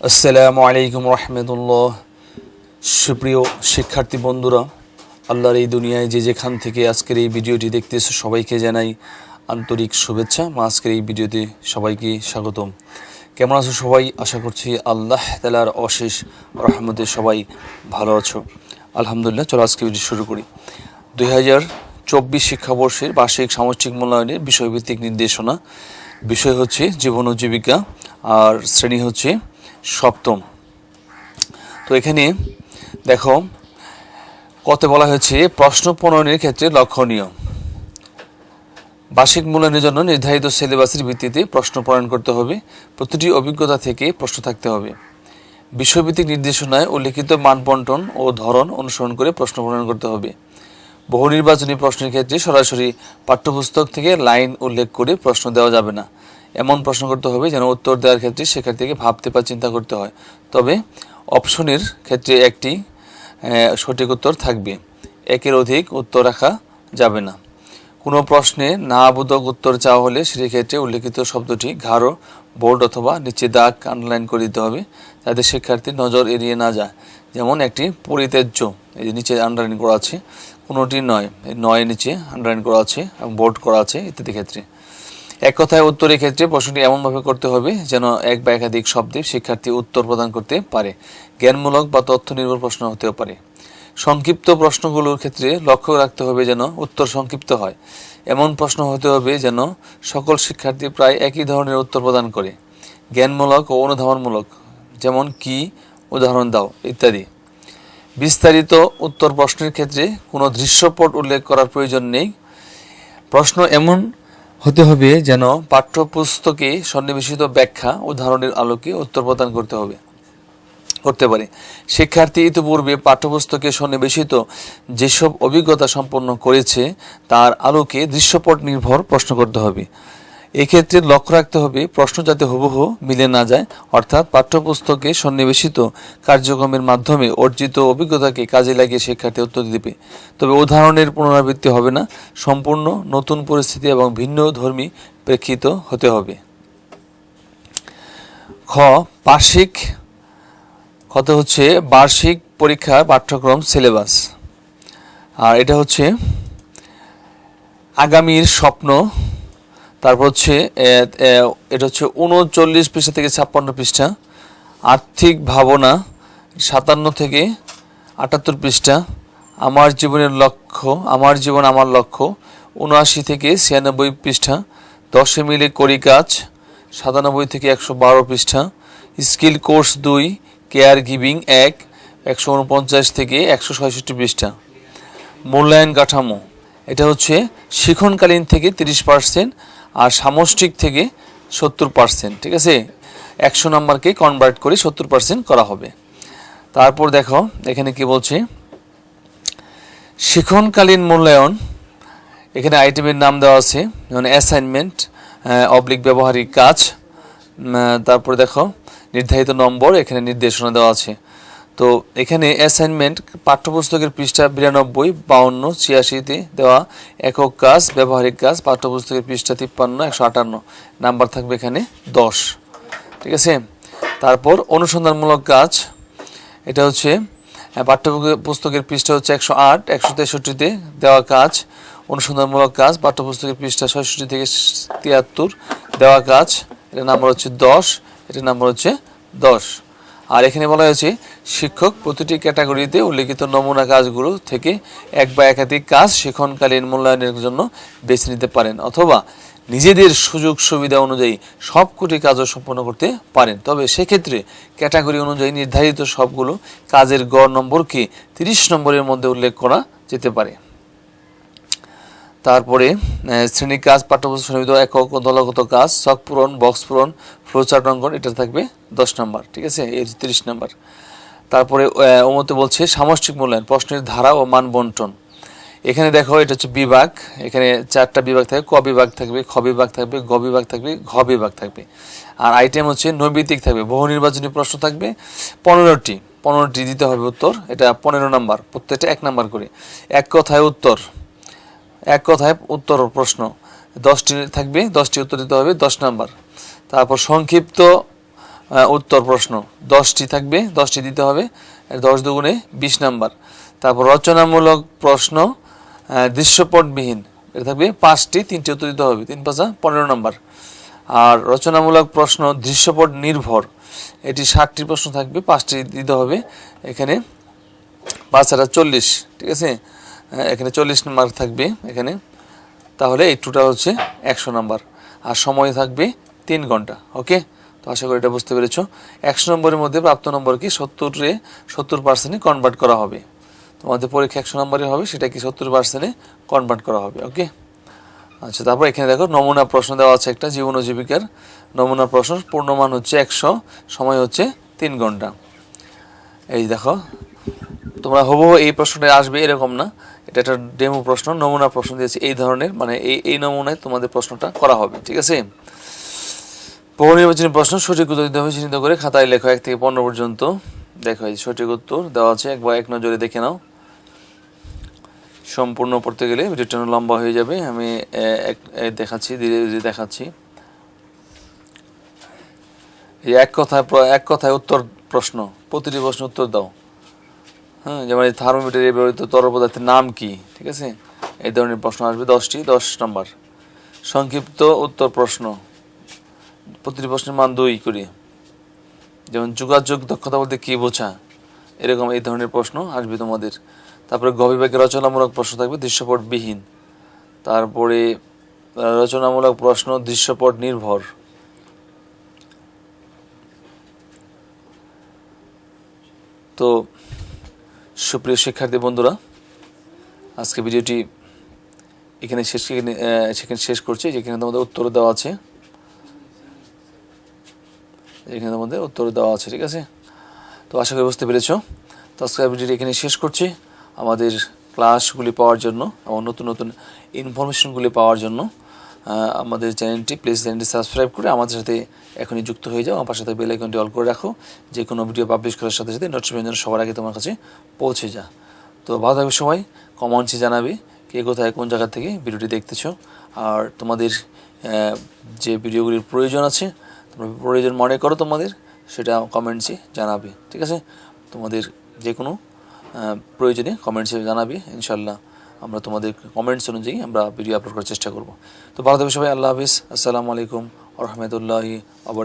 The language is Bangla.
আসসালামু আলাইকুম রহমতুল্লাহ। সুপ্রিয় শিক্ষার্থী বন্ধুরা, আল্লাহর এই দুনিয়ায় যে যেখান থেকে আজকের এই ভিডিওটি দেখতেছে সবাইকে জানাই আন্তরিক শুভেচ্ছা। আজকের এই ভিডিওতে সবাইকে স্বাগতম। কেমন আছো সবাই? আশা করছি আল্লাহ তালার অশেষ রহমতে সবাই ভালো আছো। আলহামদুলিল্লাহ, চলো আজকে ভিডিও শুরু করি। দুই হাজার চব্বিশ শিক্ষাবর্ষের বার্ষিক সামষ্টিক মূল্যায়নের বিষয়ভিত্তিক নির্দেশনা। বিষয় হচ্ছে জীবন ও জীবিকা, আর শ্রেণি হচ্ছে সপ্তম। তো এখানে দেখো, কত বলা হয়েছে, প্রশ্ন প্রণয়নের ক্ষেত্রে লক্ষণীয়। বার্ষিক মূল্যায়নের জন্য নির্ধারিত সিলেবাসের ভিত্তিতে প্রশ্ন প্রণয়ন করতে হবে। প্রতিটি অভিজ্ঞতা থেকে প্রশ্ন থাকতে হবে। বিষয়ভিত্তিক নির্দেশনায় উল্লেখিত মানবন্টন ও ধরন অনুসরণ করে প্রশ্ন প্রণয়ন করতে হবে। বহু নির্বাচনী প্রশ্নের ক্ষেত্রে সরাসরি পাঠ্যপুস্তক থেকে লাইন উল্লেখ করে প্রশ্ন দেওয়া যাবে না। এমন প্রশ্ন করতে হবে যেন উত্তর দেওয়ার ক্ষেত্রে শিক্ষার্থীকে ভাবতে বা চিন্তা করতে হয়। তবে অপশনের ক্ষেত্রে একটি সঠিক উত্তর থাকবে। একের অধিক উত্তর রাখা যাবে না। কোনো প্রশ্নে না বোধক উত্তর চাওয়া হলে সেই ক্ষেত্রে উল্লেখিত শব্দটি ঘাড়ো বোর্ড অথবা নিচে দাগ আন্ডারলাইন করে দিতে হবে যাতে শিক্ষার্থীর নজর এড়িয়ে না যায়। যেমন একটি পরিত্যাজ্য এই যে নিচে আন্ডারলাইন করা আছে, কোনোটি নয় নয় নিচে আন্ডারলাইন করা আছে এবং বোর্ড করা আছে ইত্যাদি ক্ষেত্রে। এক কথায় উত্তরের ক্ষেত্রে প্রশ্নটি এমনভাবে করতে হবে যেন এক বা একাধিক শব্দে শিক্ষার্থী উত্তর প্রদান করতে পারে। জ্ঞানমূলক বা তথ্য নির্ভর প্রশ্ন হতেও পারে। সংক্ষিপ্ত প্রশ্নগুলোর ক্ষেত্রে লক্ষ্য রাখতে হবে যেন উত্তর সংক্ষিপ্ত হয়। এমন প্রশ্ন হতে হবে যেন সকল শিক্ষার্থী প্রায় একই ধরনের উত্তর প্রদান করে। জ্ঞানমূলক ও অনুধাবনমূলক, যেমন কি, উদাহরণ দাও, ইত্যাদি। বিস্তারিত উত্তর প্রশ্নের ক্ষেত্রে কোনো দৃশ্যপট উল্লেখ করার প্রয়োজন নেই। প্রশ্ন এমন হতে হবে যেন পাঠ্যপুস্তকে সন্নিবেশিত ব্যাখ্যা উদাহরণের আলোকে উত্তর প্রদান করতে হবে, করতে পারে। শিক্ষার্থী ইতিপূর্বে পাঠ্যপুস্তকে সন্নিবেশিত যেসব অভিজ্ঞতা সম্পন্ন করেছে, তার আলোকে দৃশ্যপট নির্ভর প্রশ্ন করতে হবে। এক্ষেত্রে লক্ষ্য রাখতে হবে, প্রশ্ন যাতে হুবহু মিলে না যায়, অর্থাৎ পাঠ্যপুস্তকে সন্নিবেশিত কার্যক্রমের মাধ্যমে অর্জিত অভিজ্ঞতাকে কাজে লাগিয়ে শিক্ষার্থী উত্তর দিবে তবে উদাহরণের পুনরাবৃত্তি হবে না, সম্পূর্ণ নতুন পরিস্থিতি এবং ভিন্ন ধর্মী প্রেক্ষিত হতে হবে। খ, বার্ষিক, কত হচ্ছে? বার্ষিক পরীক্ষার পাঠ্যক্রম সিলেবাস। আর এটা হচ্ছে আগামীর স্বপ্ন তারপর হচ্ছে এটা হচ্ছে উনচল্লিশ পৃষ্ঠা থেকে ছাপ্পান্ন পৃষ্ঠা। আর্থিক ভাবনা সাতান্ন থেকে আটাত্তর পৃষ্ঠা। আমার জীবনের লক্ষ্য, আমার জীবন আমার লক্ষ্য, উনআশি থেকে ছিয়ানব্বই পৃষ্ঠা। দশে মিলে করি কাজ, সাতানব্বই থেকে একশো বারো পৃষ্ঠা। স্কিল কোর্স দুই, কেয়ার গিভিং এক, একশো উনপঞ্চাশ থেকে একশো ছয়ষট্টি পৃষ্ঠা। মূল্যায়ন কাঠামো, এটা হচ্ছে শিখনকালীন থেকে তিরিশ পার্সেন্ট আর সামষ্টিক থেকে সত্তর পার্সেন্ট ঠিক আছে? একশো নাম্বারকে কনভার্ট করে সত্তর পার্সেন্ট করা হবে। তারপর দেখো, এখানে কি বলছে? শিখনকালীন মূল্যায়ন, এখানে আইটেমের নাম দেওয়া আছে, যেমন অ্যাসাইনমেন্ট অবলিক ব্যবহারিক কাজ তারপরে দেখো, নির্ধারিত নম্বর, এখানে নির্দেশনা দেওয়া আছে। তো এখানে অ্যাসাইনমেন্ট পাঠ্যপুস্তকের পৃষ্ঠা বিরানব্বই, বাউন্ন, ছিয়াশিতে দেওয়া একক কাজ, ব্যবহারিক কাজ, পাঠ্যপুস্তকের পৃষ্ঠা তিপ্পান্ন, একশো আটান্ন। নাম্বার থাকবে এখানে দশ। ঠিক আছে? তারপর অনুসন্ধানমূলক কাজ। এটা হচ্ছে পাঠ্য পুস্তকের পৃষ্ঠা হচ্ছে একশো আট, একশো তেষট্টিতে দেওয়া কাজ। অনুসন্ধানমূলক কাজ, পাঠ্যপুস্তকের পৃষ্ঠা ছয়ষট্টি থেকে তিয়াত্তর দেওয়া কাজ। এটার নাম্বার হচ্ছে দশ, এটার নাম্বার হচ্ছে দশ। আর এখানে বলা হয়েছে, শিক্ষক প্রতিটি ক্যাটাগরিতে উল্লেখিত নমুনা কাজগুলো থেকে এক বা একাধিক কাজ শিক্ষণকালীন মূল্যায়নের জন্য বেছে নিতে পারেন অথবা নিজেদের সুযোগ সুবিধা অনুযায়ী সবকটি কাজও সম্পন্ন করতে পারেন। তবে সেক্ষেত্রে ক্যাটাগরি অনুযায়ী নির্ধারিত সবগুলো কাজের গড় নম্বরকে তিরিশ নম্বরের মধ্যে উল্লেখ করা যেতে পারে। তারপরে শ্রেণি কাজ, পাঠ্যপুস্তক সমিত একক দলগত কাজ, শখ পূরণ, বক্স পূরণ, ফ্লোচার্ট অঙ্কন, এটা থাকবে দশ নম্বর, ঠিক আছে? এই তিরিশ নম্বর। তারপরে ওমতে বলছে, সামষ্টিক মূল্যায়ন, প্রশ্নের ধারা ও মান বন্টন। এখানে দেখো, এটা হচ্ছে বিভাগ। এখানে চারটা বিভাগ থাকবে ক বিভাগ থাকবে, খ বিভাগ থাকবে, গ বিভাগ থাকবে, ঘ বিভাগ থাকবে। আর আইটেম হচ্ছে নৈবিত্তিক থাকবে, বহু নির্বাচনী প্রশ্ন থাকবে। পনেরোটি পনেরোটি দিতে হবে উত্তর, এটা পনেরো নাম্বার, প্রত্যেকটা এক নাম্বার করে। এক কথায় উত্তর। এক কথায় উত্তর প্রশ্ন। দশটি থাকবে, দশটি উত্তর দিতে হবে, দশ নাম্বার। তারপর সংক্ষিপ্ত উত্তর প্রশ্ন। দশটি থাকবে, দশটি দিতে হবে দশ দুগুণে বিশ নাম্বার। তারপর রচনামূলক প্রশ্ন দৃশ্যপটবিহীন এটা থাকবে পাঁচটি, তিনটি উত্তর দিতে হবে, তিন পাঁচা পনেরো নাম্বার। আর রচনামূলক প্রশ্ন দৃশ্যপট নির্ভর এটি ষাটটি প্রশ্ন থাকবে, পাঁচটি দিতে হবে, এখানে পাঁচ হাজার চল্লিশ, ঠিক আছে? এখানে চল্লিশ মার্ক থাকবে এখানে। তাহলে এই টোটাল হচ্ছে একশো নাম্বার আর সময় থাকবে তিন ঘণ্টা ওকে তো আশা করি এটা বুঝতে পেরেছ। একশো নম্বরের মধ্যে প্রাপ্ত নম্বরকে সত্তরে, সত্তর পার্সেন্টে কনভার্ট করা হবে। তোমাদের পরীক্ষা একশো নম্বরে হবে, সেটা কি সত্তর পার্সেন্টে কনভার্ট করা হবে ওকে আচ্ছা তারপর এখানে দেখো, নমুনা প্রশ্ন দেওয়া আছে একটা জীবন জীবিকার। নমুনা প্রশ্ন পূর্ণমান হচ্ছে একশো, সময় হচ্ছে তিন ঘণ্টা। এই দেখো তোমরা হবু এই প্রশ্নটা আসবে, এরকম না। এটা একটা ডেমো প্রশ্ন, নমুনা প্রশ্ন দিয়েছে এই ধরনের মানে এই এই নমুনায় তোমাদের প্রশ্নটা করা হবে, ঠিক আছে? বহু প্রশ্ন, সঠিক উত্তর দিতে হবে, চিহ্নিত করে খাতায় লেখো, এক থেকে পনেরো পর্যন্ত। দেখো, এই সঠিক উত্তর দেওয়া আছে, একবার এক নজরে দেখে নাও। সম্পূর্ণ পড়তে গেলে ভিডিওটা লম্বা হয়ে যাবে। আমি এক দেখাচ্ছি, ধীরে ধীরে দেখাচ্ছি। এক কথায় এক কথায় উত্তর প্রশ্ন, প্রতিটি প্রশ্ন উত্তর দাও। হ্যাঁ যেমন এই থার্মোমিটারে ব্যবহৃত তরল পদার্থের নাম কি? ঠিক আছে? এই ধরনের প্রশ্ন আসবে দশটি, দশ নম্বর। সংক্ষিপ্ত উত্তর প্রশ্ন। প্রতিটি প্রশ্নের মান দুই করি। যেমন, যোগাযোগ দক্ষতা বলতে কী বোঝা? এরকম এই ধরনের প্রশ্ন আসবে তোমাদের। তারপরে গবিভাগে রচনামূলক প্রশ্ন থাকবে, দৃশ্যপটবিহীন। তারপরে রচনামূলক প্রশ্ন, দৃশ্যপট নির্ভর। তো সুপ্রিয় শিক্ষার্থী বন্ধুরা, আজকে ভিডিওটি এখানে শেষ সেখানে শেষ করছি, যেখানে তোমাদের উত্তর দেওয়া আছে। এখানে তোমাদের উত্তর দেওয়া আছে, ঠিক আছে? তো আশা করি বুঝতে পেরেছ। তো আজকের ভিডিওটি এখানে শেষ করছি আমাদের ক্লাসগুলি পাওয়ার জন্য এবং নতুন নতুন ইনফরমেশনগুলি পাওয়ার জন্য। আমাদের চ্যানেলটি প্লিজ চ্যানেলটি সাবস্ক্রাইব করে আমাদের সাথে এখনই যুক্ত হয়ে যাও। আমার সাথে বেল আইকনটি অল করে রাখো। যে কোনো ভিডিও পাবলিশ করার সাথে সাথে নোটিফিকেশন সবার আগে তোমার কাছে পৌঁছে যা তো ভালো থাকবে সবাই। কমেন্টসে জানাবে কে কোথায়, কোন জায়গা থেকে ভিডিওটি দেখতেছো। আর তোমাদের যে ভিডিওগুলির প্রয়োজন আছে, তোমরা প্রয়োজন মনে করো তোমাদের, সেটা কমেন্টসে জানাবে। ঠিক আছে? তোমাদের যে কোনো প্রয়োজনে কমেন্টসে জানাবে ইনশাল্লাহ আমরা তোমাদের কমেন্টস অনুযায়ী আমরা ভিডিও আপলোড করার চেষ্টা করব। তো থাকবে সবাই, আল্লাহ হাফিজ। আসসালামু আলাইকুম রহমতুল্লাহি আবার